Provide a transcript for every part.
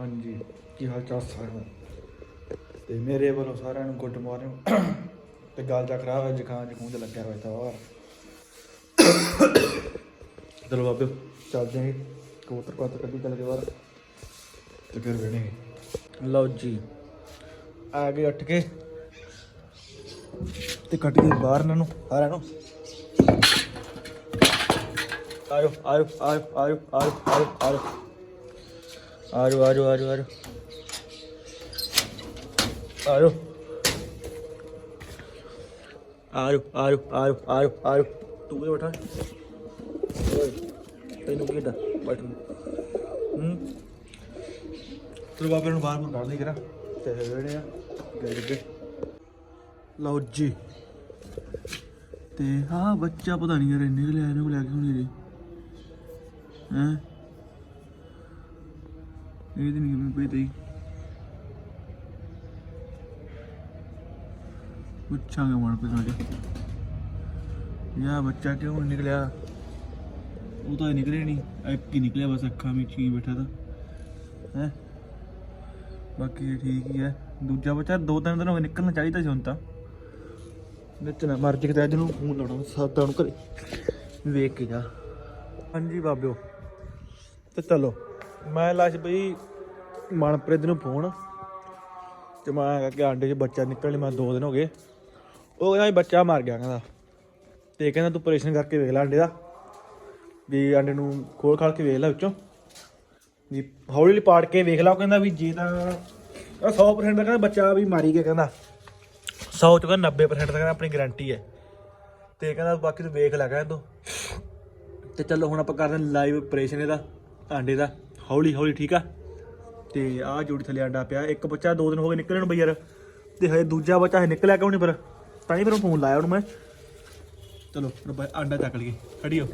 ਹਾਂਜੀ ਕੀ ਹਾਲ ਚਾਲ ਸਾਰਿਆਂ ਦਾ ਤੇ ਮੇਰੇ ਵੱਲੋਂ ਸਾਰਿਆਂ ਨੂੰ ਗੁੱਡ ਮਾਰਨਿੰਗ। ਤੇ ਗੱਲ ਦਾ ਖਰਾਬ ਹੈ ਜ਼ੁਕਾਮ ਜ਼ਖੂਮ ਤੇ ਲੱਗਿਆ ਹੋਇਆ ਤਾਂ ਹੋਰ ਚਲੋ ਬਾਬੇ। ਚੱਲਦੇ ਹਾਂ ਕਬੂਤਰ ਕਬੂਤਰ ਕੱਢੀ ਚੱਲ ਕੇ ਬਾਹਰ। ਤੇ ਫਿਰ ਵੇਣਗੇ ਲਓ ਜੀ। ਆ ਗਏ ਉੱਠ ਕੇ। ਤੇ ਕੱਢ ਕੇ ਬਾਹਰ ਇਹਨਾਂ ਨੂੰ ਸਾਰਿਆਂ ਨੂੰ। ਆਇਓ ਆਇਓ ਆਇਓ ਆਇਓ ਆਇਓ ਆਇਓ ਆਇਓ। ਆਜੋ ਆਜੋ ਆਜੋ ਆਜੋ। ਆਜੋ। ਆਜੋ ਆਜੋ ਆਜੋ ਆਜੋ ਆਜੋ। ਤੂੰ ਵੀ ਬੈਠਾ? ਓਏ, ਤੈਨੂੰ ਕੀ ਬੈਠ ਹੂੰ? ਤੂੰ ਬਾਬੇ ਨੂੰ ਬਾਹਰ ਨੂੰ ਕੱਢ ਕਰਾ। ਤੇ ਵੇੜੇ ਆ ਗਏ ਗਏ ਲਓ ਜੀ। ਤੇ ਹਾਂ ਬੱਚਾ ਪਤਾ ਨਹੀਂ ਯਾਰ ਇੰਨੇ ਕੁ ਲਿਆ ਇਹਨੂੰ ਲੈ ਕੇ ਹੋਣੀ ਜੀ ਹੈਂ? ਇਹ ਤੇ ਨਹੀਂ ਪੁੱਛਾਂਗੇ ਮਨ ਪੇ ਸਾਡੇ ਯਾ ਬੱਚਾ ਕਿਉਂ ਨੀ ਨਿਕਲਿਆ? ਉਹ ਤਾਂ ਨਿਕਲੇ ਨਹੀਂ ਇੱਕ ਨਿਕਲਿਆ, ਬਸ ਅੱਖਾਂ ਵਿੱਚ ਹੀ ਬੈਠਾ ਤਾਂ। ਹੈ? ਬਾਕੀ ਠੀਕ ਹੀ ਹੈ। ਦੂਜਾ ਬੱਚਾ ਦੋ ਤਿੰਨ ਦਿਨ ਹੋ ਗਏ ਨਿਕਲਣਾ ਚਾਹੀਦਾ ਸੀ ਹੁਣ ਤਾਂ। ਵਿੱਚ ਨਾ ਮਰ ਜੇ ਕਿਤੇ ਅੱਜ ਨੂੰ। ਫੋਨ ਲਾਉਣਾ ਸਾਦਾ ਨੂੰ ਘਰੇ। ਵੇਖ ਕੇ ਜਾ। ਹਾਂਜੀ ਬਾਬਿਓ, ਤੇ ਚਲੋ। ਮੈਂ ਲਾਸ਼ ਬਈ ਮਨਪ੍ਰੀਤ ਨੂੰ ਫੋਨ ਤੇ ਮੈਂ ਕਿਹਾ ਕਿ ਆਂਡੇ 'ਚ ਬੱਚਾ ਨਿਕਲਣੇ ਮੈਂ ਦੋ ਦਿਨ ਹੋ ਗਏ। ਉਹ ਕਹਿੰਦਾ ਵੀ ਬੱਚਾ ਮਰ ਗਿਆ ਕਹਿੰਦਾ। ਤੇ ਕਹਿੰਦਾ ਤੂੰ ਆਪਰੇਸ਼ਨ ਕਰਕੇ ਵੇਖ ਲੈ ਆਂਡੇ ਦਾ। ਵੀ ਆਂਡੇ ਨੂੰ ਖੋਲ ਖਾਲ ਕੇ ਵੇਖ ਲੈ ਵਿੱਚੋਂ। ਵੀ ਹੌਲੀ ਹੌਲੀ ਪਾੜ ਕੇ ਵੇਖ ਲਾ, ਉਹ ਕਹਿੰਦਾ ਵੀ ਜੇ ਤਾਂ ਉਹ 100% ਦਾ ਕਹਿੰਦਾ ਬੱਚਾ ਵੀ ਮਾਰੀ ਗਿਆ ਕਹਿੰਦਾ। 100 ਚੋਂ ਕਹਿੰਦਾ 90% ਦਾ ਕਹਿੰਦਾ, ਆਪਣੀ ਗਾਰੰਟੀ ਹੈ। ਤੇ ਕਹਿੰਦਾ ਬਾਕੀ ਤੂੰ ਵੇਖ ਲੈ ਕਹਿੰਦਾ ਤੂੰ। ਤੇ ਚਲੋ ਹੁਣ ਆਪਾਂ ਕਰਦੇ ਲਾਈਵ ਆਪਰੇਸ਼ਨ ਇਹਦਾ, ਆਂਡੇ ਦਾ। ਹੌਲੀ ਹੌਲੀ, ਠੀਕ ਆ? ਤੇ ਆਹ ਜੋੜੀ ਥੱਲੇ ਆਂਡਾ ਪਿਆ, ਇੱਕ ਬੱਚਾ ਦੋ ਦਿਨ ਹੋ ਗਏ ਨਿਕਲਣ ਨੂੰ ਬਈ ਯਾਰ। ਤੇ ਹਜੇ ਦੂਜਾ ਬੱਚਾ ਹਜੇ ਨਿਕਲਿਆ ਕਿਉਂ ਨਹੀਂ ਪਰ ਤਾਂ ਹੀ ਫਿਰ ਫੋਨ ਲਾਇਆ ਉਹਨੂੰ ਮੈਂ। ਚਲੋ ਫਿਰ ਬਈ ਆਂਡਾ ਚੱਕ ਲਈਏ। ਖੜੀਓ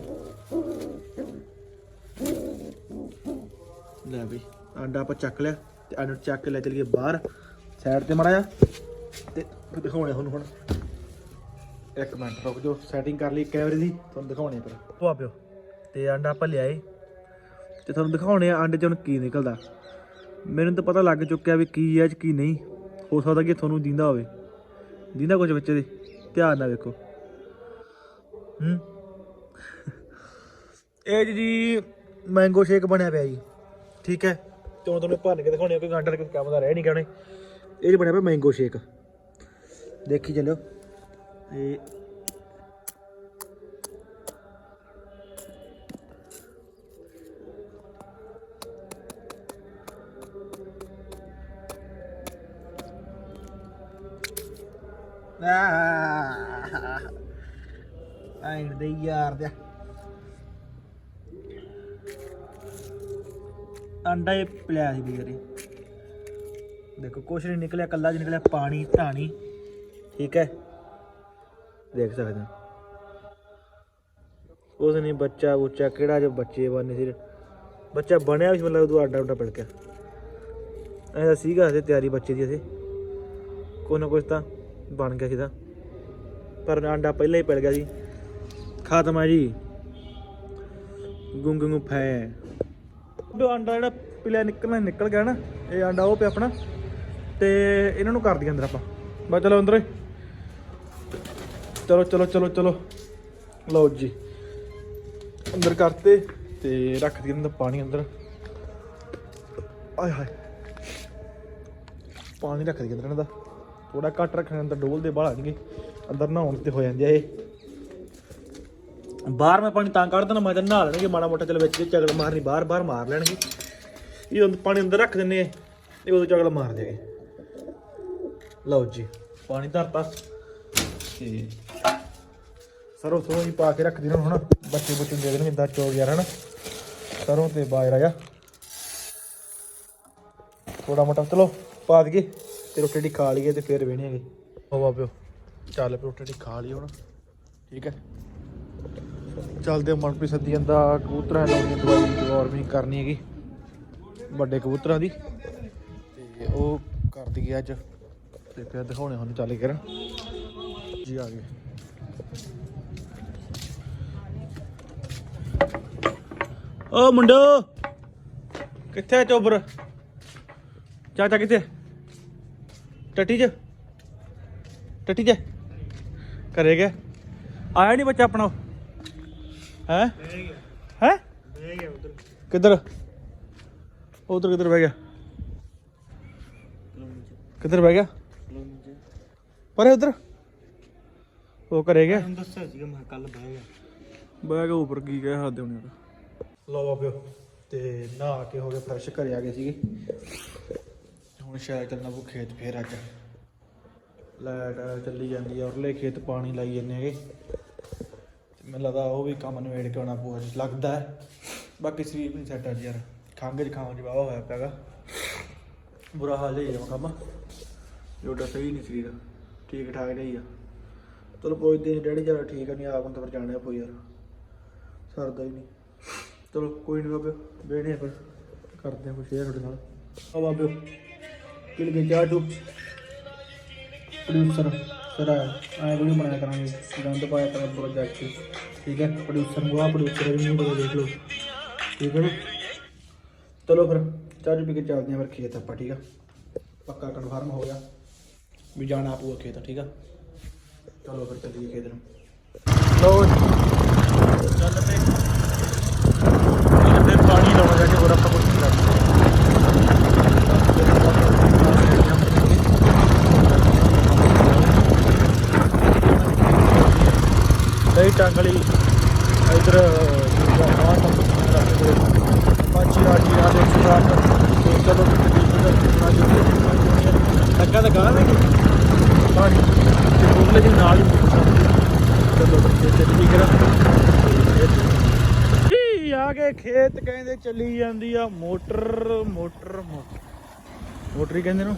ਲੈ ਬਈ, ਆਂਡਾ ਆਪਾਂ ਚੱਕ ਲਿਆ ਤੇ ਆਂਡਾ ਚੱਕ ਕੇ ਲੈ ਚਲੀਏ ਬਾਹਰ। ਸਾਈਡ ਤੇ ਮੜਾ ਜਾ ਤੇ ਦਿਖਾਉਣੇ ਤੁਹਾਨੂੰ ਹੁਣ। ਇੱਕ ਮਿੰਟ ਰੁਕ ਜਾਓ ਸੈਟਿੰਗ ਕਰ ਲਈ ਕੈਮਰੇ ਦੀ, ਤੁਹਾਨੂੰ ਦਿਖਾਉਣੀ ਪਰ ਉਹ ਪਿਓ, ਤੇ ਆਂਡਾ ਆਪਾਂ ਲਿਆਏ। ਤੇ ਤੁਹਾਨੂੰ ਦਿਖਾਉਣੇ ਆ ਆਂਡੇ ਚੋਂ ਹੁਣ ਕੀ ਨਿਕਲਦਾ। ਮੈਨੂੰ ਤਾਂ ਪਤਾ ਲੱਗ ਚੁੱਕਿਆ ਵੀ ਕੀ ਹੈ ਚ ਕੀ ਨਹੀਂ। ਹੋ ਸਕਦਾ ਕਿ ਤੁਹਾਨੂੰ ਦਿੰਦਾ ਹੋਵੇ। ਦਿੰਦਾ ਕੁਝ ਬੱਚੇ ਦੇ ਧਿਆਨ ਨਾਲ ਵੇਖੋ। ਹੂੰ। ਇਹ ਜੀ ਮੈਂਗੋ ਸ਼ੇਕ ਬਣਿਆ ਪਿਆ ਜੀ। ਠੀਕ ਹੈ। ਤੇ ਹੁਣ ਤੁਹਾਨੂੰ ਭੰਨ ਕੇ ਦਿਖਾਉਣੇ ਆ, ਕੋਈ ਗਾਂਡਰ ਕੋਈ ਕੰਮ ਦਾ ਰਹਿ ਨਹੀਂ ਗਾਣੇ ਇਹ 'ਚ ਬਣਿਆ ਪਿਆ ਮੈਂਗੋ ਸ਼ੇਕ ਦੇਖੀ ਚੱਲਿਓ। ਇਹ ਆਇਣ ਦੇ ਯਾਰ ਦੇ। ਅੰਡਾ ਇਹ ਪਿਲਿਆ ਸੀ ਵੀਰੇ ਦੇਖੋ, ਕੁਛ ਨਹੀਂ ਨਿਕਲਿਆ, ਕੱਲਾ ਜਿ ਨਿਕਲਿਆ, ਪਾਣੀ ਧਾਣੀ ਠੀਕ ਹੈ। ਦੇਖ ਸਕਦੇ ਹੋ। ਉਸ ਨਹੀਂ, ਬੱਚਾ ਬੁੱਚਾ ਕਿਹੜਾ ਜੋ ਬੱਚੇ ਬਣੇ ਸੀ। ਬੱਚਾ ਬਣਿਆ ਵੀ ਮਤਲਬ ਉਦੋਂ ਆਡਾ ਉਡਾ ਪੜ ਗਿਆ ਐਸਾ ਸੀਗਾ ਹਜੇ ਤਿਆਰੀ ਬੱਚੇ ਦੀ ਅਸੀਂ ਕੋਈ ਨਾ ਕੁਛ ਤਾਂ ਬਣ ਗਿਆ ਸੀ ਪਰ ਆਂਡਾ ਪਹਿਲਾਂ ਹੀ ਪੜ ਗਿਆ ਸੀ। ਖਤਮ ਆ ਜੀ। ਗੁੰਗ ਗੁੰਗ ਫੈ। ਉਹ ਆਂਡਾ ਜਿਹੜਾ ਪਿਲਿਆ ਨਿਕਲਣਾ ਨਿਕਲ ਗਿਆ ਨਾ, ਇਹ ਆਂਡਾ ਉਹ ਪਿਆ ਆਪਣਾ। ਤੇ ਇਹਨਾਂ ਨੂੰ ਕਰ ਦਈਏ ਅੰਦਰ ਆਪਾਂ। ਬਸ ਚਲੋ ਅੰਦਰ। ਚਲੋ ਚਲੋ ਚਲੋ ਚਲੋ। ਲਓ ਜੀ। ਅੰਦਰ ਕਰਤੇ ਤੇ ਰੱਖ ਦਈਏ ਅੰਦਰ ਪਾਣੀ ਅੰਦਰ। ਆਏ ਹਾਏ। ਪਾਣੀ ਰੱਖ ਦਈਏ ਅੰਦਰ ਇਹਨਾਂ ਦਾ। ਥੋੜਾ ਘੱਟ ਰੱਖਣਾ ਅੰਦਰ ਡੋਲਦੇ ਦੇ ਬਾਹਰ ਅੰਦਰ ਨਹਾਉਣ ਤੇ ਹੋ ਜਾਂਦੇ ਆ ਇਹ। ਬਾਹਰ ਮੈਂ ਪਾਣੀ ਤਾਂ ਕੱਢ ਦੇਣਾ ਮੈਂ ਤਾਂ ਨਹਾ ਲੈਣਗੇ ਮਾੜਾ ਮੋਟਾ। ਚਲ ਵਿੱਚ ਚਗਲ ਮਾਰਨੀ, ਬਾਹਰ ਬਾਹਰ ਮਾਰ ਲੈਣਗੇ। ਇਹ ਪਾਣੀ ਅੰਦਰ ਰੱਖ ਦਿੰਨੇ ਇਹ ਉਦੋਂ ਚਗਲ ਮਾਰ ਦੇਗੇ ਲਓ ਜੀ, ਪਾਣੀ ਧਰਤਾ। ਤੇ ਸਰੋਂ ਸਰੋਂ ਹੀ ਪਾ ਕੇ ਰੱਖ ਦੇਣਾ ਹੁਣ। ਬੱਚੇ ਬੱਚੇ ਨੂੰ ਦੇ ਦੇਣਗੇ ਇਦਾਂ ਚੋ ਯਾਰ, ਹਨਾ। ਸਰੋਂ ਤੇ ਬਾਜਰਾ ਜਾ ਥੋੜਾ ਮੋਟਾ, ਚਲੋ, ਪਾ ਦਈਏ। ਤੇ ਰੋਟੀ ਟੀ ਖਾ ਲਈਏ ਤੇ ਫਿਰ ਵੇਣੇਗੇ ਹੋ ਬਾਬਿਓ, ਚੱਲ ਪੇ ਰੋਟੀ ਟੀ ਖਾ ਲਈ ਹੁਣ। ਠੀਕ ਹੈ। ਚੱਲਦੇ ਮਨਪ੍ਰੀਤ ਸੱਦੀ ਜਾਂਦਾ ਕਬੂਤਰਾਂ ਲਾਉਣੀ ਦਵਾਈ ਡਿਵੋਰਮਿੰਗ ਕਰਨੀ ਹੈਗੀ। ਵੱਡੇ ਕਬੂਤਰਾਂ ਦੀ। ਤੇ ਉਹ ਕਰਦੀ ਹੈ ਅੱਜ। ਤੇ ਫਿਰ ਦਿਖਾਉਣੇ ਹੁਣ ਚੱਲ ਕੇ ਜੀ ਆ ਗਏ। ਓ ਮੁੰਡੋ, ਕਿੱਥੇ ਆ ਚੋਬਰ? ਚਾਚਾ ਕਿੱਥੇ? ਟੱਟੀ ਚ ਟੱਟੀ ਚ ਘਰੇ ਗਿਆ ਆਇਆ ਨਹੀਂ ਬੱਚਾ ਆਪਣਾ ਹੈ ਹੈ ਕਿੱਧਰ ਉਧਰ ਕਿੱਧਰ ਬਹਿ ਗਿਆ ਕਿੱਧਰ ਬਹਿ ਗਿਆ ਪਰੇ ਉਧਰ ਉਹ ਘਰੇ ਗਿਆ ਦੱਸਿਆ ਸੀਗਾ ਮੈਂ ਕੱਲ ਬਹਿ ਗਿਆ ਬਹਿ ਗਿਆ ਉੱਪਰ ਕੀ ਕਹਿ ਹੱਦ ਹੋਣੀ ਲਓ ਬਾਬਿਓ ਤੇ ਨਹਾ ਕੇ ਹੋ ਗਏ ਫਰੈਸ਼ ਘਰੇ ਆ ਗਏ ਸੀਗੇ ਹੁਣ ਸ਼ਾਇਦ ਚੱਲਣਾ ਉਹ ਖੇਤ ਫੇਰ ਅੱਜ ਲਾਈਟ ਚੱਲੀ ਜਾਂਦੀ ਆ ਔਰਲੇ ਖੇਤ ਪਾਣੀ ਲਾਈ ਜਾਂਦੇ ਹੈਗੇ। ਮੈਨੂੰ ਲੱਗਦਾ ਉਹ ਵੀ ਕੰਮ ਨਵੇੜ ਕੇ ਆਉਣਾ ਪਊਗਾ, ਲੱਗਦਾ ਹੈ। ਬਾਕੀ ਸਰੀਰ ਵੀ ਨਹੀਂ ਸੈੱਟ ਅੱਜ ਯਾਰ। ਖੰਘ ਜ਼ੁਕਾਮ ਜਿਹਾ ਹੋਇਆ ਪਿਆਗਾ ਬੁਰਾ ਹਾਲ ਹੀ ਹੈ ਕੰਮ। ਜੋੜਾ ਸਹੀ ਨਹੀਂ ਸਰੀਰ। ਠੀਕ ਠਾਕ ਜਿਹਾ ਹੀ ਆ। ਚਲੋ ਪੁੱਛਦੇ ਨੇ, ਡੈਡੀ ਜਰਾ ਠੀਕ ਆ, ਨਹੀਂ ਆਪ ਅੰਦਰ ਜਾਣਾ ਪਊ ਯਾਰ। ਸਰਦਾ ਹੀ ਨਹੀਂ ਚਲੋ ਕੋਈ ਨਹੀਂ ਬਾਬੇ ਬੈਠੇ ਫਿਰ। ਕਰਦੇ ਆ ਕੁਛ ਸ਼ੇਅਰ ਤੁਹਾਡੇ ਨਾਲ। ਆ ਬਾਬੇ। ਕਿਲ ਕੇ ਚਾਹ ਟੂ। ਪ੍ਰੋਡਿਊਸਰ ਸਰ ਆਇਆ ਵੀਡੀਓ ਬਣਾਇਆ ਕਰਾਂਗੇ? ਗੰਦ ਪਾਇਆ ਕਰਾਂਗੇ ਪ੍ਰੋਜੈਕਟ ਠੀਕ ਹੈ ਪ੍ਰੋਡਿਊਸਰ ਨੂੰ ਆ ਪ੍ਰੋਡਿਊਸਰ ਵੀ ਬੜਾ ਦੇਖ ਲਓ। ਠੀਕ ਹੈ ਨਾ ਚਲੋ ਫਿਰ, ਚਾਹ ਚੂਹ ਪੀ ਕੇ ਚੱਲਦੇ ਆ ਫਿਰ ਖੇਤ ਆਪਾਂ, ਠੀਕ ਆ? ਪੱਕਾ ਕਨਫਰਮ ਹੋ ਗਿਆ ਵੀ ਜਾਣਾ ਪਊਗਾ ਖੇਤ, ਠੀਕ ਆ? ਚਲੋ ਫਿਰ ਚੱਲੀਏ ਖੇਤ ਨੂੰ। ਲੋ ਚੱਲ ਪਏ ਫਿਰ ਪਾਣੀ ਲਾਉਣਾ ਜਾ ਕੇ ਹੋਰ ਆਪਾਂ ਕੁਝ ਨਹੀਂ ਕਰਦੇ ਨਹੀਂ ਟੰਗਲੀ ਇਧਰ ਪਾਚੀ ਆ ਜੀ ਆ ਦੇ ਸੁਧਾਰ ਤੇ ਚਲੋ ਲੱਗਾ ਤਾਂ ਗਾਣਾ ਨਹੀਂ। ਪਾਣੀ ਤੇ ਬੋਲੇ ਦੇ ਨਾਲ ਹੀ ਚਲੋ ਚੱਲੀ ਕਰਾਂ ਜੀ ਆ ਗਏ ਖੇਤ, ਕਹਿੰਦੇ ਚੱਲੀ ਜਾਂਦੀ ਆ ਮੋਟਰ ਮੋਟਰ ਮੋਟਰ। ਮੋਟਰ ਹੀ ਕਹਿੰਦੇ ਨੂੰ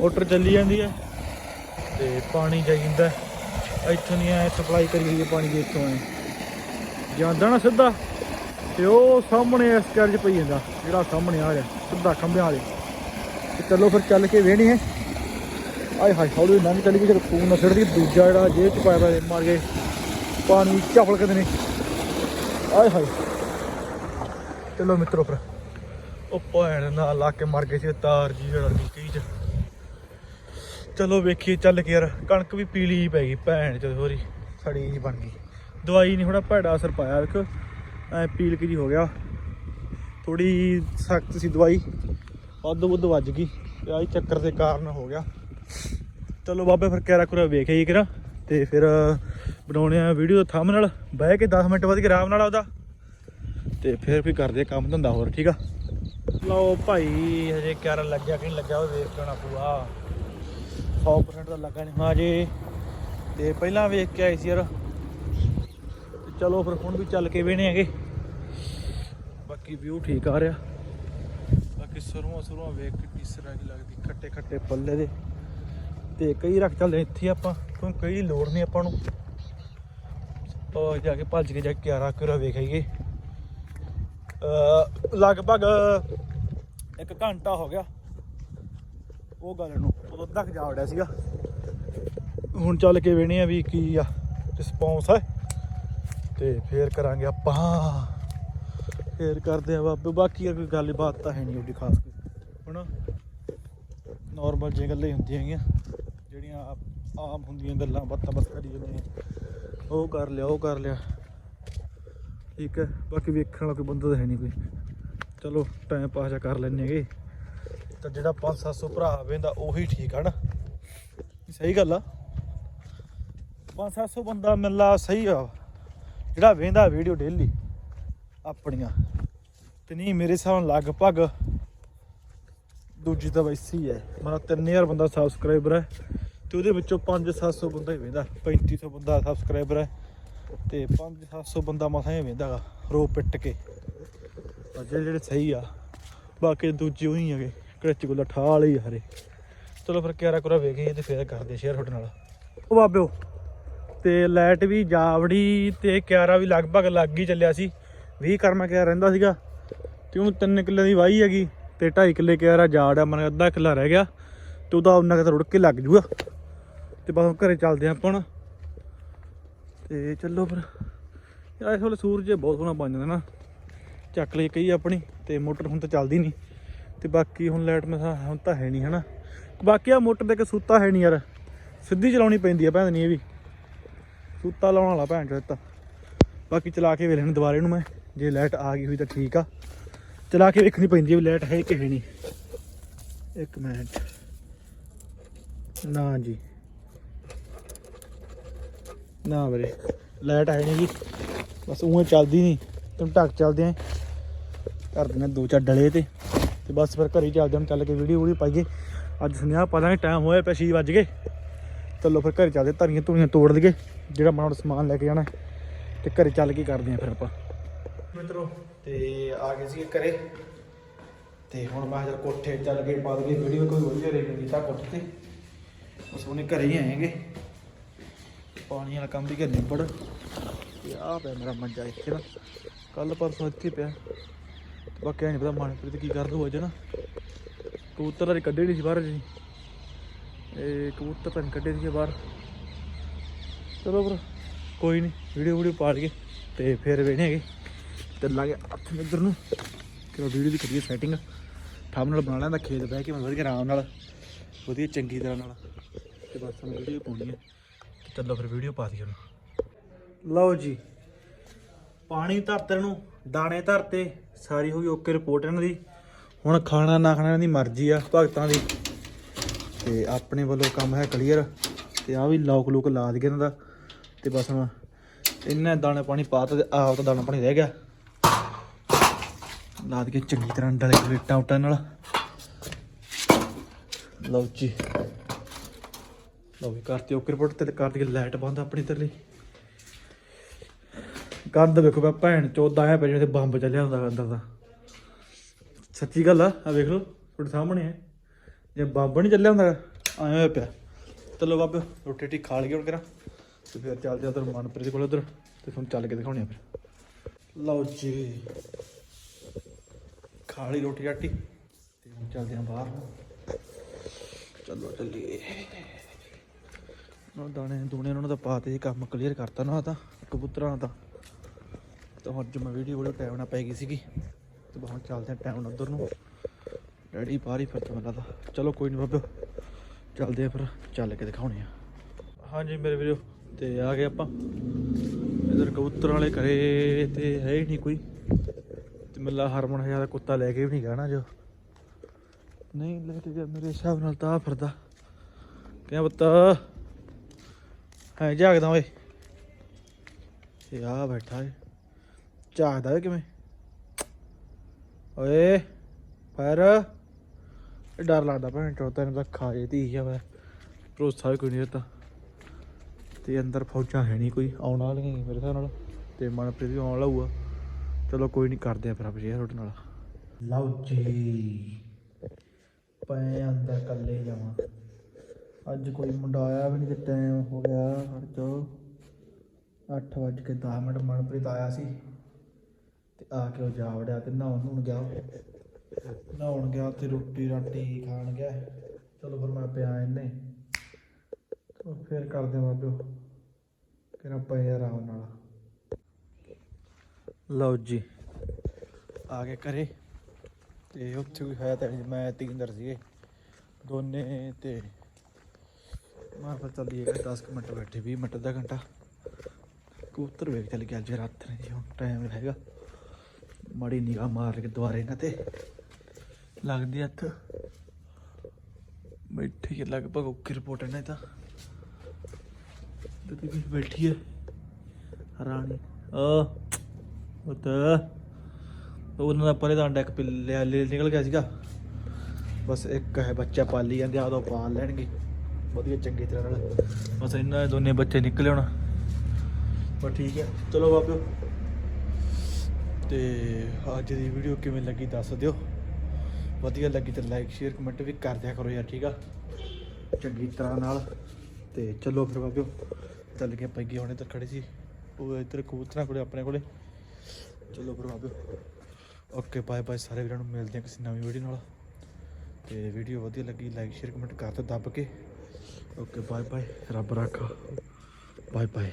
ਮੋਟਰ ਚੱਲੀ ਜਾਂਦੀ ਆ ਤੇ ਪਾਣੀ ਜਾਈ ਜਾਂਦਾ। ਇੱਥੋਂ ਨਹੀਂ ਐ ਸਪਲਾਈ ਕਰੀ ਹੋਈ ਹੈ ਪਾਣੀ ਦੀ ਇੱਥੋਂ ਐ। ਜਾਂਦਾ ਨਾ ਸਿੱਧਾ, ਤੇ ਉਹ ਸਾਹਮਣੇ ਇਸ ਕਰਜ ਪਈ ਜਾਂਦਾ, ਜਿਹੜਾ ਸਾਹਮਣੇ ਆ ਰਿਹਾ, ਸਿੱਧਾ ਖੰਭਿਆਂ ਵਾਲੇ। ਤੇ ਚਲੋ ਫਿਰ ਚੱਲ ਕੇ ਵੇਹਣੀ ਹੈ। ਆਏ ਹਾਏ, ਹੌਲੀ ਲੰਘ ਚੱਲੀ ਗਈ ਖੂਨ ਨਾ ਛੱਡਦੀ ਦੂਜਾ ਜਿਹੜਾ ਜੇਬ ਚ ਪਾਇਆ ਹੋਇਆ ਮਾਰ ਗਏ ਪਾਣੀ ਝਫਲ ਕੇ ਨੇ। ਆਏ ਹਾਏ। ਚਲੋ ਮਿੱਤਰੋ ਫਿਰ, ਉਹ ਭੈਣ ਨਾਲ ਲਾ ਕੇ ਮਰ ਗਏ ਸੀ ਤਾਰ ਜੀ, ਜਿਹੜਾ ਨੀਕੀ ਚ। ਚਲੋ ਵੇਖੀਏ ਚੱਲ ਕੇ ਯਾਰ, ਕਣਕ ਵੀ ਪੀਲੀ ਪੈ ਗਈ ਭੈਣ ਚੋਦ, ਹੋਰੀ। ਸੜੀ ਜੀ ਬਣ ਗਈ। ਦਵਾਈ ਨਹੀਂ ਥੋੜਾ ਭੈੜਾ ਅਸਰ ਪਾਇਆ ਵੇਖੋ ਐ ਪੀਲ ਕੀ ਜੀ ਹੋ ਗਿਆ। ਥੋੜੀ ਸਖਤ ਸੀ ਦਵਾਈ। ਵੱਧ ਬੁੱਧ ਵੱਜ ਗਈ। ਤੇ ਆਹੀ ਚੱਕਰ ਦੇ ਕਾਰਨ ਹੋ ਗਿਆ। ਚਲੋ ਬਾਬੇ ਫਿਰ ਕੈਰਾ ਕੁਰਾ ਵੇਖਿਆ ਜੀ ਕਿਰਾ। ਤੇ ਫਿਰ ਬਣਾਉਣੇ ਆ ਵੀਡੀਓ ਥੰਮ ਨਾਲ ਬਹਿ ਕੇ 10 ਮਿੰਟ ਬਾਅਦ ਕੇ ਆਰਾਮ ਨਾਲ ਆਉਦਾ ਤੇ ਫਿਰ ਵੀ ਕਰਦੇ ਕੰਮ ਧੰਦਾ ਹੋਰ, ਠੀਕ ਆ? ਲਓ ਭਾਈ, ਹਜੇ ਕੈਰਾ ਲੱਗਿਆ ਕਿ ਨਹੀਂ ਲੱਗਿਆ, ਉਹ ਵੇਖ ਕੇ ਆਉਣਾ ਪੂਆ 100% ਤਾਂ ਲੱਗਾ ਨਹੀਂ ਹਾਂ ਜੇ। ਤੇ ਪਹਿਲਾਂ ਵੇਖ ਕੇ ਆਏ ਸੀ ਯਾਰ। ਚਲੋ ਫਿਰ ਹੁਣ ਵੀ ਚੱਲ ਕੇ ਵੇਣੇ ਹੈਗੇ। ਬਾਕੀ ਵਿਊ ਠੀਕ ਆ ਰਿਹਾ। ਬਾਕੀ ਸਰੋਂ ਸਰੋਂ ਵੇਖ ਕੇ ਟੀਸਰਾਂ ਕੀ ਲੱਗਦੀ, ਖੱਟੇ ਖੱਟੇ ਪੱਲੇ ਦੇ। ਤੇ ਕਈ ਰੱਖ ਚੱਲਦੇ ਇੱਥੇ ਆਪਾਂ ਕਿਉਂਕਿ ਕਈ ਲੋੜ ਨਹੀਂ ਆਪਾਂ ਨੂੰ। ਉਹ ਜਾ ਕੇ ਭੱਜ ਕੇ ਜਾ ਕੇ ਕਿਆਰਾ ਕਿਰਾ ਵੇਖਾਈਏ ਲਗਭਗ ਇੱਕ ਘੰਟਾ ਹੋ ਗਿਆ। ਉਹ ਗੱਲ ਨੂੰ। ਉਦੋਂ ਤੱਕ ਜਾ ਵੜਿਆ ਸੀਗਾ। ਹੁਣ ਚੱਲ ਕੇ ਵੇਣੇ ਆ ਵੀ ਕੀ ਆ ਰਿਸਪੌਂਸ ਹੈ ਤੇ ਫੇਰ ਕਰਾਂਗੇ ਆਪਾਂ। ਫੇਰ ਕਰਦੇ ਆ ਬਾਬੇ, ਬਾਕੀ ਆ ਕੋਈ ਗੱਲਬਾਤ ਤਾਂ ਹੈ ਨਹੀਂ ਉਹਦੀ ਖਾਸ ਕੋਈ। ਹਨਾ ਨਾਰਮਲ ਜਿਹੀਆਂ ਗੱਲਾਂ ਹੀ ਹੁੰਦੀਆਂ ਹੈਗੀਆਂ, ਜਿਹੜੀਆਂ ਆਮ ਹੁੰਦੀਆਂ ਗੱਲਾਂ ਬਾਤਾਂ ਬਸ ਕਰੀ ਜਾਂਦੇ ਆ। ਉਹ ਕਰ ਲਿਆ, ਉਹ ਕਰ ਲਿਆ। ਠੀਕ ਹੈ, ਬਾਕੀ ਵੇਖਣ ਵਾਲਾ ਕੋਈ ਬੰਦਾ ਤਾਂ ਹੈ ਨਹੀਂ ਕੋਈ। ਚਲੋ ਟਾਈਮ ਪਾਸ ਜਾ ਕਰ ਲੈਣੇ ਹੈਗੇ। ਤਾਂ ਜਿਹੜਾ 5-700 ਭਰਾ ਵੇਂਦਾ, ਉਹੀ ਠੀਕ ਆ ਨਾ? ਸਹੀ ਗੱਲ ਆ? 5-700 ਬੰਦਾ ਮਿਲਣਾ ਸਹੀ ਆ। ਜਿਹੜਾ ਵੇਂਦਾ ਵੀਡੀਓ ਡੇਲੀ, ਆਪਣੀਆਂ। ਤੇ ਨਹੀਂ, ਮੇਰੇ ਹਿਸਾਬ ਨਾਲ ਲਗਭਗ ਦੂਜੀ ਤਾਂ ਵੈਸੀ ਹੈ ਮਤਲਬ 3000 ਬੰਦਾ ਸਬਸਕ੍ਰਾਈਬਰ ਹੈ ਤੇ ਉਹਦੇ ਵਿੱਚੋਂ 5-700 ਬੰਦਾ ਹੀ ਵੇਂਦਾ। 3500 ਬੰਦਾ ਸਬਸਕ੍ਰਾਈਬਰ ਹੈ ਤੇ 5-700 ਬੰਦਾ ਮਸਾਂ ਹੀ ਵੇਂਦਾਗਾ ਰੋ ਪਿੱਟ ਕੇ। ਪਰ ਜਿਹੜੇ ਜਿਹੜੇ ਸਹੀ ਆ, ਬਾਕੀ ਦੂਜੇ ਉਹੀ ਹੈਗੇ। ਕਿਹੜੇ ਗੁੱਲਾ ਠਾਲ ਹੀ ਹਰੇ। ਚਲੋ ਫਿਰ ਕਿਆਰਾ ਕੁਰਾ ਵੇਖੀਏ ਤੇ ਫਿਰ ਕਰਦੇ ਸ਼ੇਅਰ ਤੁਹਾਡੇ ਨਾਲ। ਉਹ ਬਾਬਿਓ, ਤੇ ਲਾਈਟ ਵੀ ਜਾਵੜੀ ਤੇ ਕਿਆਰਾ ਵੀ ਲਗਭਗ ਲੱਗ ਹੀ ਚੱਲਿਆ ਸੀ। 20 ਕਰਮਾ ਕਿਆ ਰਹਿੰਦਾ ਸੀਗਾ। ਤੇ ਉਹ 3 ਕਿੱਲੇ ਦੀ ਵਾਹੀ ਹੈਗੀ ਤੇ 2.5 ਕਿੱਲੇ ਕਿਆਰਾ ਜਾੜ ਆ ਮਨ ਅੱਧਾ ਕਿੱਲਾ ਰਹਿ ਗਿਆ ਤੇ ਉਹਦਾ ਉਹਨਾਂ ਕਿਤੇ ਰੁੜ ਕੇ ਲੱਗ ਜੂਗਾ। ਤੇ ਬਸ ਹੁਣ ਘਰੇ ਚੱਲਦੇ ਆਪਾਂ ਹੁਣ। ਤੇ ਚੱਲੋ ਫਿਰ। ਯਾਰ ਇਸ ਵੇਲੇ ਸੂਰਜ ਬਹੁਤ ਸੋਹਣਾ ਬਣ ਜਾਂਦਾ ਨਾ। ਚੱਕ ਲਈ ਕਈ ਆਪਣੀ ਤੇ ਮੋਟਰ ਹੁਣ ਤਾਂ ਚੱਲਦੀ ਨਹੀਂ। ਤੇ ਬਾਕੀ ਹੁਣ ਲਾਈਟ ਮਸਾ ਹੁਣ ਤਾਂ ਹੈ ਨਹੀਂ ਹਨਾ। ਬਾਕੀ ਆ ਮੋਟਰ ਦੇ ਕੇ ਸੂਤਾ ਹੈ ਨਹੀਂ ਯਾਰ। ਸਿੱਧੀ ਚਲਾਉਣੀ ਪੈਂਦੀ ਆ ਭੈਣ ਨਹੀਂ ਇਹ ਵੀ। ਸੂਤਾ ਲਾਉਣ ਵਾਲਾ ਭੈਣ ਚੋ ਤਾਂ। ਬਾਕੀ ਚਲਾ ਕੇ ਵੇਖ ਵੇਖਣ ਦੁਬਾਰੇ ਨੂੰ ਮੈਂ। ਜੇ ਲਾਈਟ ਆ ਗਈ ਹੋਈ ਤਾਂ ਠੀਕ ਆ। ਚਲਾ ਕੇ ਵੇਖਣੀ ਪੈਂਦੀ ਆ ਵੀ ਲਾਈਟ ਹੈ ਕਿ ਹੈ ਨਹੀਂ। ਇੱਕ ਮਿੰਟ। ਨਾ ਜੀ। ਨਾ ਵੀਰੇ, ਲਾਈਟ ਹੈ ਨਹੀਂ ਜੀ। ਬਸ ਉਹ ਚੱਲਦੀ ਨਹੀਂ। ਤੁਮ ਢੱਕ ਚੱਲਦੇ ਆ। ਕਰ ਦਿੰਦੇ ਦੋ ਚਾਰ ਡਲੇ ਤੇ। ਤੇ ਬਸ ਫਿਰ ਘਰੇ ਚੱਲਦੇ ਹਾਂ ਚੱਲ ਕੇ ਵੀਡੀਓ ਵੀਡੀਓ ਪਾਈਏ। ਅੱਜ ਸੁਨੇਹਾ ਪਤਾ ਦਾਂਗੇ ਟਾਈਮ ਹੋਇਆ ਪਿਆ 6 ਵੱਜ ਗਏ। ਚਲੋ ਫਿਰ ਘਰੇ ਚੱਲਦੇ ਧਰੀਆਂ ਧੂੜੀਆਂ ਤੋੜ ਲਈਏ, ਜਿਹੜਾ ਮਾੜਾ ਸਮਾਨ ਲੈ ਕੇ ਜਾਣਾ ਤੇ ਘਰੇ ਚੱਲ ਕੇ ਕਰਦੇ ਆਂ ਫਿਰ ਆਪਾਂ। ਮਿੱਤਰੋ, ਤੇ ਆ ਗਏ ਸੀ ਘਰੇ। ਤੇ ਹੁਣ ਮੈਂ ਜਦ ਕੋਠੇ ਚੱਲ ਕੇ ਪਾ ਦਈਏ ਵੀਡੀਓ ਕੋਈ ਵਧੀਆ ਰਹੀ ਨਹੀਂ ਕੋਠੇ ਤੇ। ਬਸ ਉਹਨੇ ਘਰੇ ਹੀ ਆਏਗੇ। ਪਾਣੀ ਵਾਲਾ ਕੰਮ ਵੀ ਕਰ ਨਿਬੜ। ਤੇ ਆ ਪਿਆ ਮੇਰਾ ਮੰਜਾ ਇੱਥੇ ਨਾ। ਕੱਲ ਪਰਸੋਂ ਇੱਥੇ ਪਿਆ। ਬਾਕੀ ਨਹੀਂ ਪਤਾ ਮਨਪ੍ਰੀਤ ਕੀ ਕਰ ਦੂ ਅੱਜ ਨਾ। ਕਬੂਤਰ ਤਾਂ ਕੱਢੇ ਨਹੀਂ ਸੀ ਬਾਹਰ ਜੀ ਇਹ ਕਬੂਤਰ ਤਾਂ ਨੀ ਕੱਢੇ ਸੀ ਬਾਹਰ। ਚਲੋ ਪਰ ਕੋਈ ਨਹੀਂ ਵੀਡੀਓ ਵੀਡੀਓ ਪਾ ਲਈਏ ਤੇ ਫਿਰ ਵੇਣੇ ਹੈਗੇ। ਚੱਲਾਂਗੇ ਹੱਥ ਇੱਧਰ ਨੂੰ। ਕਿ ਵੀਡੀਓ ਦੀ ਕਰੀਏ ਸੈਟਿੰਗ ਥੰਬ ਨਾਲ ਬਣਾ ਲੈਂਦਾ, ਖੇਤ ਬਹਿ ਕੇ ਮੈਂ ਵਧੀਆ ਆਰਾਮ ਨਾਲ, ਵਧੀਆ ਚੰਗੀ ਤਰ੍ਹਾਂ ਨਾਲ। ਤੇ ਬਸ ਹੁਣ ਵੀਡੀਓ ਪਾਉਣੀ ਹੈ। ਤੇ ਚੱਲੋ ਫਿਰ ਵੀਡੀਓ ਪਾ ਦਈਏ ਲਓ ਜੀ, ਪਾਣੀ ਧਰਤੇ ਨੂੰ ਦਾਣੇ ਧਰਤੇ, ਸਾਰੀ ਹੋ ਗਈ ਓਕੇ ਰਿਪੋਰਟ ਇਹਨਾਂ ਦੀ। ਹੁਣ ਖਾਣਾ ਨਾ ਖਾਣਾ ਇਹਨਾਂ ਦੀ ਮਰਜ਼ੀ ਆ, ਭਗਤਾਂ ਦੀ। ਤੇ ਆਪਣੇ ਵੱਲੋਂ ਕੰਮ ਹੈ ਕਲੀਅਰ ਤੇ ਆ ਵੀ ਲੋਕ ਲੋਕ ਲਾ ਦਗੇ ਇਹਨਾਂ ਦਾ। ਤੇ ਬਸ ਹੁਣ ਇਹਨਾਂ ਦਾਣੇ ਪਾਣੀ ਪਾਤਾ ਤੇ ਆਪ ਤਾਂ ਦਾਣਾ ਪਾਣੀ ਰਹਿ ਗਿਆ। ਲਾ ਦਈਏ ਚੰਗੀ ਤਰ੍ਹਾਂ ਡਲੇ ਪਲੇਟਾਂ ਉਟਾਂ ਨਾਲ। ਲਓ ਜੀ। ਲਓ ਵੀ ਕਰਤੀ ਓਕੇ ਰਿਪੋਰਟ ਤੇ ਕਰ ਦਈਏ ਲਾਈਟ ਬੰਦ ਆਪਣੀ ਤਰਲੀ ਗੰਦ ਵੇਖੋ ਬਾ ਭੈਣ, ਚੋਦਾ ਹੈ ਪੈ ਤੇ ਬੰਬ ਚੱਲਿਆ ਹੁੰਦਾ ਅੰਦਰ ਦਾ। ਸੱਚੀ ਗੱਲ ਆ ਆ ਵੇਖ ਲਓ, ਤੁਹਾਡੇ ਸਾਹਮਣੇ ਹੈ ਜੇ ਬੰਬ ਨਹੀਂ ਚੱਲਿਆ ਹੁੰਦਾ, ਆਇਆ ਹੋਇਆ ਪਿਆ। ਚਲੋ ਬਾਬੇ, ਰੋਟੀ ਟੀ ਖਾ ਲਈਏ ਹੁਣ ਕਰਾਂ ਤੇ ਫਿਰ ਚੱਲਦੇ ਆ ਉਧਰ, ਮਨਪ੍ਰੀਤ ਕੋਲ ਉਧਰ, ਤੇ ਤੁਹਾਨੂੰ ਚੱਲ ਕੇ ਦਿਖਾਉਣੇ ਆ ਫਿਰ। ਲਓ ਜੀ। ਖਾ ਲਈ ਰੋਟੀ ਰਾਟੀ, ਤੇ ਹੁਣ ਚੱਲਦੇ ਆ ਬਾਹਰ। ਚਲੋ ਚੱਲੀਏ। ਨਾ ਦਾਣੇ, ਦੂਣੇ ਉਹਨਾਂ ਦਾ ਪਾਤੇ ਜੀ ਕੰਮ ਕਲੀਅਰ ਕਰਤਾ ਨਾ ਤਾਂ, ਕਬੂਤਰਾਂ ਦਾ। ਤਾਂ ਅੱਜ ਮੈਂ ਵੀਡੀਓ ਬੜੀ ਟਾਈਮ ਨਾਲ ਪੈ ਗਈ ਸੀਗੀ, ਤੇ ਬਾਹਰ ਚੱਲਦੇ ਆ ਟਾਈਮ ਨਾਲ ਉਧਰ ਨੂੰ। ਡੈਡੀ ਬਾਹਰ ਹੀ ਫਿਰਦਾ ਮੈਨੂੰ ਲੱਗਦਾ। ਚਲੋ ਕੋਈ ਨਹੀਂ ਬਾਬੇ, ਚੱਲਦੇ ਆ ਫਿਰ, ਚੱਲ ਕੇ ਦਿਖਾਉਣੇ ਆ ਹਾਂਜੀ ਮੇਰੇ ਵੀਰੋ, ਤੇ ਆ ਗਏ ਆਪਾਂ। ਇਧਰ ਕਬੂਤਰ ਵਾਲੇ ਘਰੇ ਤੇ ਹੈ ਹੀ ਨਹੀਂ ਕੋਈ। ਤੇ ਮਿਲਾ ਹਰਮਨ ਹਜ਼ਾਰ ਦਾ ਕੁੱਤਾ ਲੈ ਕੇ ਵੀ ਨਹੀਂ ਗਿਆ ਨਾ ਜੋ ਨਹੀਂ, ਲੈ ਕੇ ਗਿਆ, ਮੇਰੇ ਹਿਸਾਬ ਨਾਲ ਤਾਂ ਫਿਰਦਾ। ਕਿਆ ਪਤਾ? ਹੈ ਜਾਗਦਾ ਓਏ। ਇਹ ਆ ਬੈਠਾ ਏ। ਝਾਕਦਾ ਕਿਵੇਂ? ਓਏ ਪਰ ਡਰ ਲੱਗਦਾ ਭੈਣ ਚੋ ਤੈਨੂੰ ਤਾਂ ਖਾ ਜੇ ਧੀ ਆ ਵੇ ਭਰੋਸਾ ਵੀ ਕੋਈ ਨਹੀਂ ਦਿੱਤਾ। ਤੇ ਅੰਦਰ ਫੌਜਾਂ ਹੈ ਨਹੀਂ ਕੋਈ, ਆਉਣ ਵਾਲੀਆਂ ਮੇਰੇ ਹਿਸਾਬ ਨਾਲ। ਤੇ ਮਨਪ੍ਰੀਤ ਵੀ ਆਉਣ ਵਾਲਾ ਹੋਊਗਾ। ਚਲੋ ਕੋਈ ਨਹੀਂ, ਕਰਦੇ ਆ ਫਿਰ ਆਪਾਂ ਸ਼ੇਅਰ ਤੁਹਾਡੇ ਨਾਲ। ਲਓ ਜੀ। ਪਏ ਅੰਦਰ ਕੱਲੇ ਜਾਵਾਂ। ਅੱਜ ਕੋਈ ਮੁੰਡਾ ਆਇਆ ਵੀ ਨਹੀਂ ਤੇ ਟਾਈਮ ਹੋ ਗਿਆ ਹਟ ਜਾਓ 8 ਵੱਜ ਕੇ 10 ਮਿੰਟ ਮਨਪ੍ਰੀਤ ਆਇਆ ਸੀ। ਤੇ ਆ ਕੇ ਉਹ ਜਾ ਵੜਿਆ ਤੇ ਨਹਾਉਣ ਨੂੰ ਗਿਆ। ਨਹਾਉਣ ਗਿਆ ਤੇ ਰੋਟੀ ਰਾਟੀ ਖਾਣ ਗਿਆ। ਚਲੋ ਫਿਰ ਮੈਂ ਪਿਆ ਇਹਨੇ ਚਲੋ ਫਿਰ ਕਰਦੇ ਆ ਬਾਬਿਓ ਕਿਹੜਾ ਪਏ ਆ ਆਰਾਮ ਨਾਲ। ਲਓ ਜੀ, ਆ ਕੇ ਘਰੇ। ਤੇ ਉੱਥੇ ਵੀ ਹੋਇਆ ਤਾਂ ਮੈਂ ਤੀਂਦਰ ਸੀਗੇ। ਦੋਨੇ ਤੇ ਮੈਂ ਫਿਰ ਚੱਲੀਏ 10 ਕੁ ਮਿੰਟ ਬੈਠੇ 20 ਮਿੰਟ ਦਾ ਘੰਟਾ। ਕਬੂਤਰ ਵੇਖ ਚੱਲ ਗਿਆ ਅੱਜ ਰਾਤ ਨੇ ਹੁਣ ਟਾਈਮ ਹੈਗਾ। ਮਾੜੀ ਨਿਗਾਹ ਮਾਰ ਕੇ ਦੁਆਰੇ ਇਹਨਾਂ ਤੇ ਲੱਗਦੀ ਹੱਥ। ਬੈਠੀ ਹੈ, ਲਗਭਗ ਓਕੇ ਰਿਪੋਰਟ ਹੈ ਨਾ ਇਹ ਤਾਂ। ਤੇ ਵੀ ਬੈਠੀ ਹੈ, ਰਾਣੀ। ਆ ਉਤ ਉਹਨਾਂ ਦਾ ਪਰੇ ਦਾ ਅੰਡਾ ਇੱਕ ਪਿੱਲਿਆ ਨਿਕਲ ਗਿਆ ਸੀਗਾ। ਬਸ ਇੱਕ ਹੈ ਬੱਚਾ ਪਾਲੀ ਜਾਂਦੇ ਆ ਉਦੋਂ ਪਾਲ ਲੈਣਗੇ। ਵਧੀਆ, ਚੰਗੀ ਤਰ੍ਹਾਂ ਨਾਲ। ਬਸ ਇਹਨਾਂ ਦੇ ਦੋਨੇ ਬੱਚੇ ਨਿਕਲੇ ਹੁਣ। ਬਸ ਠੀਕ ਹੈ, ਚਲੋ ਬਾਬਿਓ ਤੇ ਅੱਜ ਦੀ ਵੀਡੀਓ ਕਿਵੇਂ ਲੱਗੀ ਦੱਸ ਦਿਓ। ਵਧੀਆ ਲੱਗੀ ਤਾਂ ਲਾਈਕ ਸ਼ੇਅਰ ਕਮੈਂਟ ਵੀ ਕਰ ਦਿਆ ਕਰੋ ਯਾਰ, ਠੀਕ ਆ? ਚੰਗੀ ਤਰ੍ਹਾਂ ਨਾਲ। ਤੇ ਚਲੋ ਫਿਰ ਬਾਬਿਓ, ਚੱਲ ਕੇ ਪਈਏ ਹੁਣੇ ਤਾਂ ਖੜੇ ਸੀ। ਉਹ ਇੱਧਰ ਕਬੂਤਰਾਂ ਕੋਲੇ, ਆਪਣੇ ਕੋਲੇ। ਚਲੋ ਫਿਰ ਬਾਬਿਓ। ਓਕੇ ਬਾਏ ਬਾਏ ਸਾਰੇ ਵੀਰਾਂ ਨੂੰ, ਮਿਲਦੇ ਹਾਂ ਕਿਸੇ ਨਵੀਂ ਵੀਡੀਓ ਨਾਲ। ਤੇ ਵੀਡੀਓ ਵਧੀਆ ਲੱਗੀ ਲਾਈਕ ਸ਼ੇਅਰ ਕਮੈਂਟ ਕਰ ਤੇ ਦੱਬ ਕੇ। ਓਕੇ ਬਾਏ ਬਾਏ ਰੱਬ ਰੱਖਾ। Bye bye